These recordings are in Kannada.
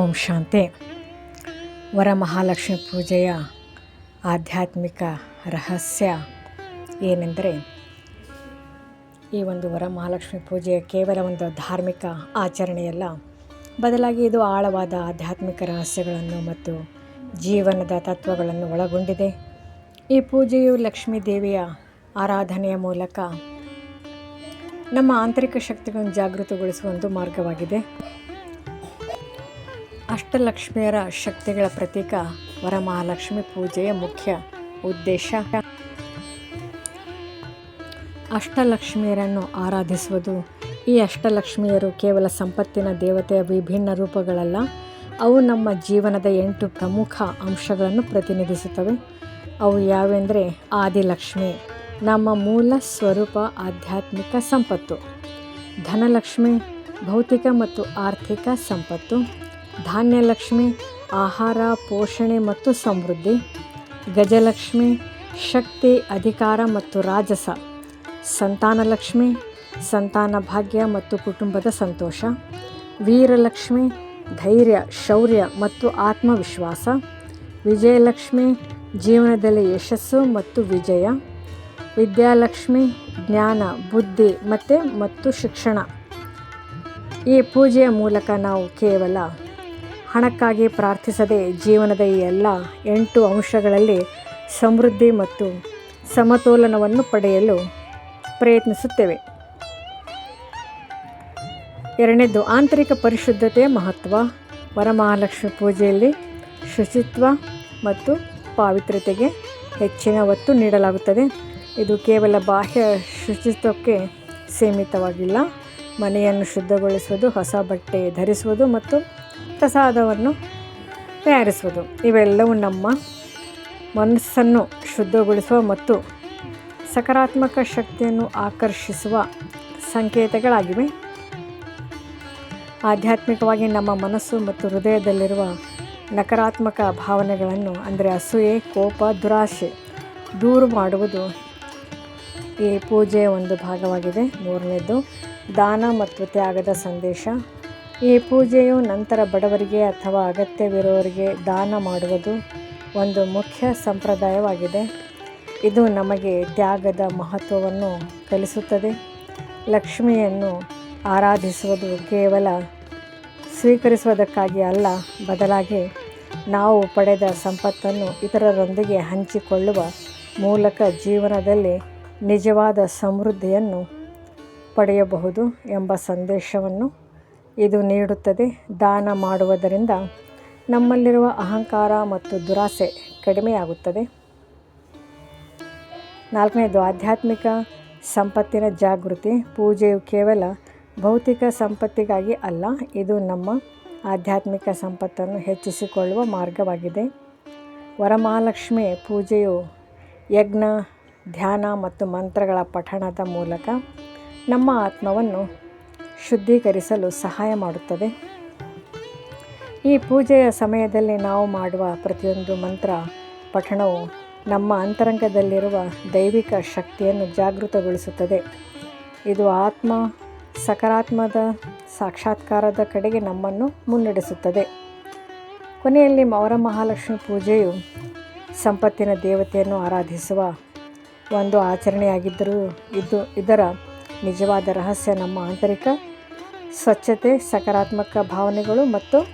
ಓಂ ಶಾಂತಿ. ವರಮಹಾಲಕ್ಷ್ಮಿ ಪೂಜೆಯ ಆಧ್ಯಾತ್ಮಿಕ ರಹಸ್ಯ ಏನೆಂದರೆ, ಈ ಒಂದು ವರಮಹಾಲಕ್ಷ್ಮಿ ಪೂಜೆಯ ಕೇವಲ ಒಂದು ಧಾರ್ಮಿಕ ಆಚರಣೆಯಲ್ಲ, ಬದಲಾಗಿ ಇದು ಆಳವಾದ ಆಧ್ಯಾತ್ಮಿಕ ರಹಸ್ಯಗಳನ್ನು ಮತ್ತು ಜೀವನದ ತತ್ವಗಳನ್ನು ಒಳಗೊಂಡಿದೆ. ಈ ಪೂಜೆಯು ಲಕ್ಷ್ಮೀ ದೇವಿಯ ಆರಾಧನೆಯ ಮೂಲಕ ನಮ್ಮ ಆಂತರಿಕ ಶಕ್ತಿಗಳನ್ನು ಜಾಗೃತಗೊಳಿಸುವ ಒಂದು ಮಾರ್ಗವಾಗಿದೆ. ಅಷ್ಟಲಕ್ಷ್ಮಿಯರ ಶಕ್ತಿಗಳ ಪ್ರತೀಕ ವರಮಹಾಲಕ್ಷ್ಮಿ ಪೂಜೆಯ ಮುಖ್ಯ ಉದ್ದೇಶ. ಅಷ್ಟಲಕ್ಷ್ಮಿಯರನ್ನು ಆರಾಧಿಸುವುದು. ಈ ಅಷ್ಟಲಕ್ಷ್ಮಿಯರು ಕೇವಲ ಸಂಪತ್ತಿನ ದೇವತೆಯ ವಿಭಿನ್ನ ರೂಪಗಳಲ್ಲ, ಅವು ನಮ್ಮ ಜೀವನದ ಎಂಟು ಪ್ರಮುಖ ಅಂಶಗಳನ್ನು ಪ್ರತಿನಿಧಿಸುತ್ತವೆ. ಅವು ಯಾವೆಂದರೆ ಆದಿಲಕ್ಷ್ಮಿ, ನಮ್ಮ ಮೂಲ ಸ್ವರೂಪ ಆಧ್ಯಾತ್ಮಿಕ ಸಂಪತ್ತು. ಧನಲಕ್ಷ್ಮಿ, ಭೌತಿಕ ಮತ್ತು ಆರ್ಥಿಕ ಸಂಪತ್ತು. ಧಾನ್ಯಲಕ್ಷ್ಮಿ, ಆಹಾರ, ಪೋಷಣೆ ಮತ್ತು ಸಮೃದ್ಧಿ, ಗಜಲಕ್ಷ್ಮಿ, ಶಕ್ತಿ, ಅಧಿಕಾರ ಮತ್ತು ರಾಜಸ, ಸಂತಾನಲಕ್ಷ್ಮಿ, ಸಂತಾನ ಭಾಗ್ಯ ಮತ್ತು ಕುಟುಂಬದ ಸಂತೋಷ, ವೀರಲಕ್ಷ್ಮಿ, ಧೈರ್ಯ, ಶೌರ್ಯ ಮತ್ತು ಆತ್ಮವಿಶ್ವಾಸ, ವಿಜಯಲಕ್ಷ್ಮಿ, ಜೀವನದಲ್ಲಿ ಯಶಸ್ಸು ಮತ್ತು ವಿಜಯ, ವಿದ್ಯಾಲಕ್ಷ್ಮಿ, ಜ್ಞಾನ, ಬುದ್ಧಿ ಮತ್ತು ಮತ್ತು ಶಿಕ್ಷಣ. ಈ ಪೂಜೆಯ ಮೂಲಕ ನಾವು ಕೇವಲ ಹಣಕ್ಕಾಗಿ ಪ್ರಾರ್ಥಿಸದೆ ಜೀವನದ ಈ ಎಲ್ಲ ಎಂಟು ಅಂಶಗಳಲ್ಲಿ ಸಮೃದ್ಧಿ ಮತ್ತು ಸಮತೋಲನವನ್ನು ಪಡೆಯಲು ಪ್ರಯತ್ನಿಸುತ್ತೇವೆ. ಎರಡನೇದು, ಆಂತರಿಕ ಪರಿಶುದ್ಧತೆಯ ಮಹತ್ವ. ವರಮಹಾಲಕ್ಷ್ಮಿ ಪೂಜೆಯಲ್ಲಿ ಶುಚಿತ್ವ ಮತ್ತು ಪಾವಿತ್ರ್ಯತೆಗೆ ಹೆಚ್ಚಿನ ಒತ್ತು ನೀಡಲಾಗುತ್ತದೆ. ಇದು ಕೇವಲ ಬಾಹ್ಯ ಶುಚಿತ್ವಕ್ಕೆ ಸೀಮಿತವಾಗಿಲ್ಲ. ಮನೆಯನ್ನು ಶುದ್ಧಗೊಳಿಸುವುದು, ಹೊಸ ಬಟ್ಟೆ ಧರಿಸುವುದು ಮತ್ತು ಪ್ರಸಾದವನ್ನು ತಯಾರಿಸುವುದು. ಇವೆಲ್ಲವೂ ನಮ್ಮ ಮನಸ್ಸನ್ನು ಶುದ್ಧಗೊಳಿಸುವ ಮತ್ತು ಸಕಾರಾತ್ಮಕ ಶಕ್ತಿಯನ್ನು ಆಕರ್ಷಿಸುವ ಸಂಕೇತಗಳಾಗಿವೆ. ಆಧ್ಯಾತ್ಮಿಕವಾಗಿ ನಮ್ಮ ಮನಸ್ಸು ಮತ್ತು ಹೃದಯದಲ್ಲಿರುವ ನಕಾರಾತ್ಮಕ ಭಾವನೆಗಳನ್ನು, ಅಂದರೆ ಅಸೂಯೆ, ಕೋಪ ದುರಾಶೆ ದೂರು ಮಾಡುವುದು ಈ ಪೂಜೆಯ ಒಂದು ಭಾಗವಾಗಿದೆ. ಮೂರನೇದು, ದಾನ ಮತ್ತು ತ್ಯಾಗದ ಸಂದೇಶ. ಈ ಪೂಜೆಯು ನಂತರ ಬಡವರಿಗೆ ಅಥವಾ ಅಗತ್ಯವಿರುವವರಿಗೆ ದಾನ ಮಾಡುವುದು ಒಂದು ಮುಖ್ಯ ಸಂಪ್ರದಾಯವಾಗಿದೆ. ಇದು ನಮಗೆ ತ್ಯಾಗದ ಮಹತ್ವವನ್ನು ಕಲಿಸುತ್ತದೆ. ಲಕ್ಷ್ಮಿಯನ್ನು ಆರಾಧಿಸುವುದು ಕೇವಲ ಸ್ವೀಕರಿಸುವುದಕ್ಕಾಗಿ ಅಲ್ಲ, ಬದಲಾಗಿ ನಾವು ಪಡೆದ ಸಂಪತ್ತನ್ನು ಇತರರೊಂದಿಗೆ ಹಂಚಿಕೊಳ್ಳುವ ಮೂಲಕ ಜೀವನದಲ್ಲಿ ನಿಜವಾದ ಸಮೃದ್ಧಿಯನ್ನು ಪಡೆಯಬಹುದು ಎಂಬ ಸಂದೇಶವನ್ನು ಇದು ನೀಡುತ್ತದೆ. ದಾನ ಮಾಡುವುದರಿಂದ ನಮ್ಮಲ್ಲಿರುವ ಅಹಂಕಾರ ಮತ್ತು ದುರಾಸೆ ಕಡಿಮೆಯಾಗುತ್ತದೆ. ನಾಲ್ಕನೇದು, ಆಧ್ಯಾತ್ಮಿಕ ಸಂಪತ್ತಿನ ಜಾಗೃತಿ. ಪೂಜೆಯು ಕೇವಲ ಭೌತಿಕ ಸಂಪತ್ತಿಗಾಗಿ ಅಲ್ಲ, ಇದು ನಮ್ಮ ಆಧ್ಯಾತ್ಮಿಕ ಸಂಪತ್ತನ್ನು ಹೆಚ್ಚಿಸಿಕೊಳ್ಳುವ ಮಾರ್ಗವಾಗಿದೆ. ವರಮಹಾಲಕ್ಷ್ಮಿ ಪೂಜೆಯು ಯಜ್ಞ, ಧ್ಯಾನ ಮತ್ತು ಮಂತ್ರಗಳ ಪಠಣದ ಮೂಲಕ ನಮ್ಮ ಆತ್ಮವನ್ನು ಶುದ್ಧೀಕರಿಸಲು ಸಹಾಯ ಮಾಡುತ್ತದೆ. ಈ ಪೂಜೆಯ ಸಮಯದಲ್ಲಿ ನಾವು ಮಾಡುವ ಪ್ರತಿಯೊಂದು ಮಂತ್ರ, ಪಠಣವು ನಮ್ಮ ಅಂತರಂಗದಲ್ಲಿರುವ ದೈವಿಕ ಶಕ್ತಿಯನ್ನು ಜಾಗೃತಗೊಳಿಸುತ್ತದೆ. ಇದು ಆತ್ಮ, ಸಕಾರಾತ್ಮದ ಸಾಕ್ಷಾತ್ಕಾರದ ಕಡೆಗೆ ನಮ್ಮನ್ನು ಮುನ್ನಡೆಸುತ್ತದೆ. ಕೊನೆಯಲ್ಲಿ ಮೌರ ಮಹಾಲಕ್ಷ್ಮಿ ಪೂಜೆಯು ಸಂಪತ್ತಿನ ದೇವತೆಯನ್ನು ಆರಾಧಿಸುವ ಒಂದು ಆಚರಣೆಯಾಗಿದ್ದರೂ ಇದು ಇದರ ನಿಜವಾದ ರಹಸ್ಯ ನಮ್ಮ ಆಂತರಿಕ ಸ್ವಚ್ಛತೆ, ಸಕಾರಾತ್ಮಕ ಭಾವನೆಗಳು ಮತ್ತು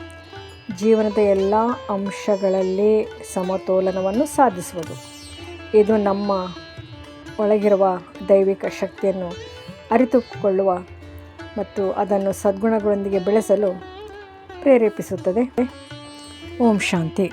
ಜೀವನದ ಎಲ್ಲ ಅಂಶಗಳಲ್ಲಿ ಸಮತೋಲನವನ್ನು ಸಾಧಿಸುವುದು. ಇದು ನಮ್ಮ ಒಳಗಿರುವ ದೈವಿಕ ಶಕ್ತಿಯನ್ನು ಅರಿತುಕೊಳ್ಳುವ ಮತ್ತು ಅದನ್ನು ಸದ್ಗುಣಗಳೊಂದಿಗೆ ಬೆಳೆಸಲು ಪ್ರೇರೇಪಿಸುತ್ತದೆ. ಓಂ ಶಾಂತಿ.